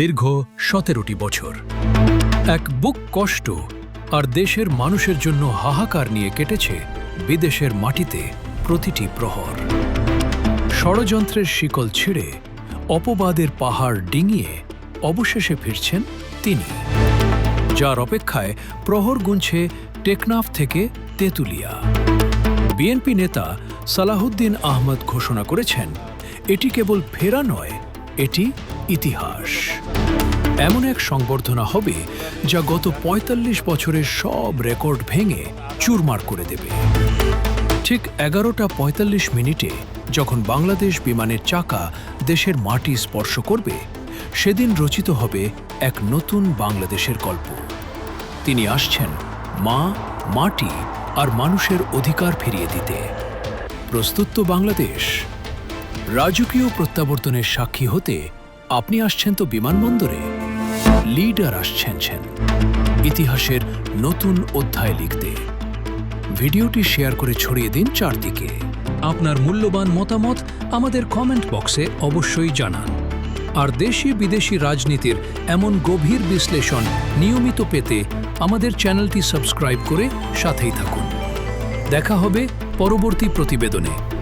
দীর্ঘ সতেরোটি বছর। এক বুক কষ্ট আর দেশের মানুষের জন্য হাহাকার নিয়ে কেটেছে বিদেশের মাটিতে প্রতিটি প্রহর। ষড়যন্ত্রের শিকল ছিঁড়ে অপবাদের পাহাড় ডিঙিয়ে অবশেষে ফিরছেন তিনি, যার অপেক্ষায় প্রহর গুনছে টেকনাফ থেকে তেঁতুলিয়া। বিএনপি নেতা সালাহুদ্দিন আহমদ ঘোষণা করেছেন, এটি কেবল ফেরা নয়, এটি ইতিহাস। এমন এক সংবর্ধনা হবে যা গত ৪৫ বছরের সব রেকর্ড ভেঙে চুরমার করে দেবে। ঠিক এগারোটা পঁয়তাল্লিশ মিনিটে যখন বাংলাদেশ বিমানের চাকা দেশের মাটি স্পর্শ করবে, সেদিন রচিত হবে এক নতুন বাংলাদেশের গল্প। তিনি আসছেন মা, মাটি আর মানুষের অধিকার ফিরিয়ে দিতে। প্রস্তুত তো বাংলাদেশ। রাজকীয় প্রত্যাবর্তনের সাক্ষী হতে আপনি আসছেন তো বিমানবন্দরে। লিডার আসছেন ছেন। ইতিহাসের নতুন অধ্যায় লিখতে। ভিডিওটি শেয়ার করে ছড়িয়ে দিন চারদিকে। আপনার মূল্যবান মতামত আমাদের কমেন্ট বক্সে অবশ্যই জানান। আর দেশি বিদেশি রাজনীতির এমন গভীর বিশ্লেষণ নিয়মিত পেতে আমাদের চ্যানেলটি সাবস্ক্রাইব করে সাথেই থাকুন। দেখা হবে পরবর্তী প্রতিবেদনে।